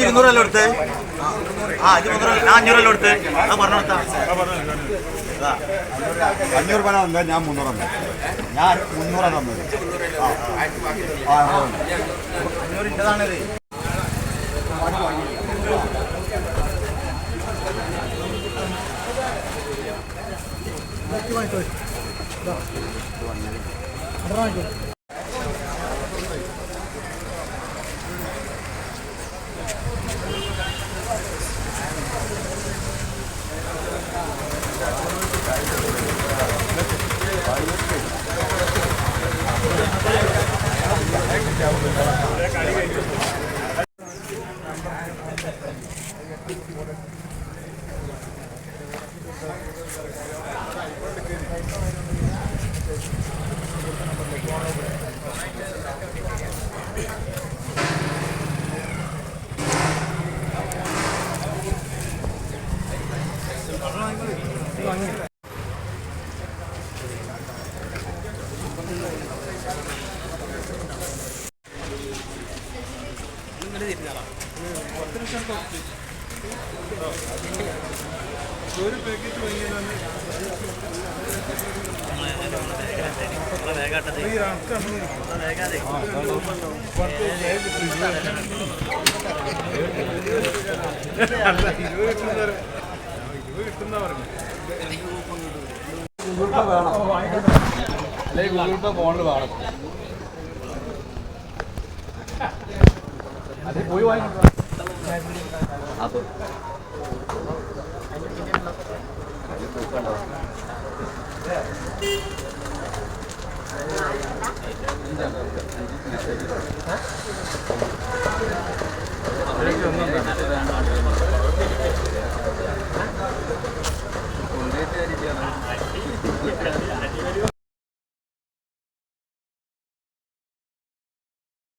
ഇരുന്നൂറല്ലോ എടുത്ത് ആ ഇത് മുന്നൂറ്. ഞാൻ അഞ്ഞൂറല്ലോ എടുത്ത് അത് പറഞ്ഞു കൊടുത്താ അഞ്ഞൂറ് രൂപ തന്നത് ഞാൻ മുന്നൂറ് തന്നത് ഞാൻ മുന്നൂറാണ് തന്നത്. ആ ഒരു പാക്കറ്റ് വാങ്ങിയതാണ് ഇരുപത് കിട്ടുന്ന പറഞ്ഞു ആ അഞ്ഞൂറിന്റെതാണിത് അല്ലെങ്കിൽ ഗൂഗിൾ പേ ഫോണിൽ വേണം. അത് പോയി വാങ്ങിക്കോ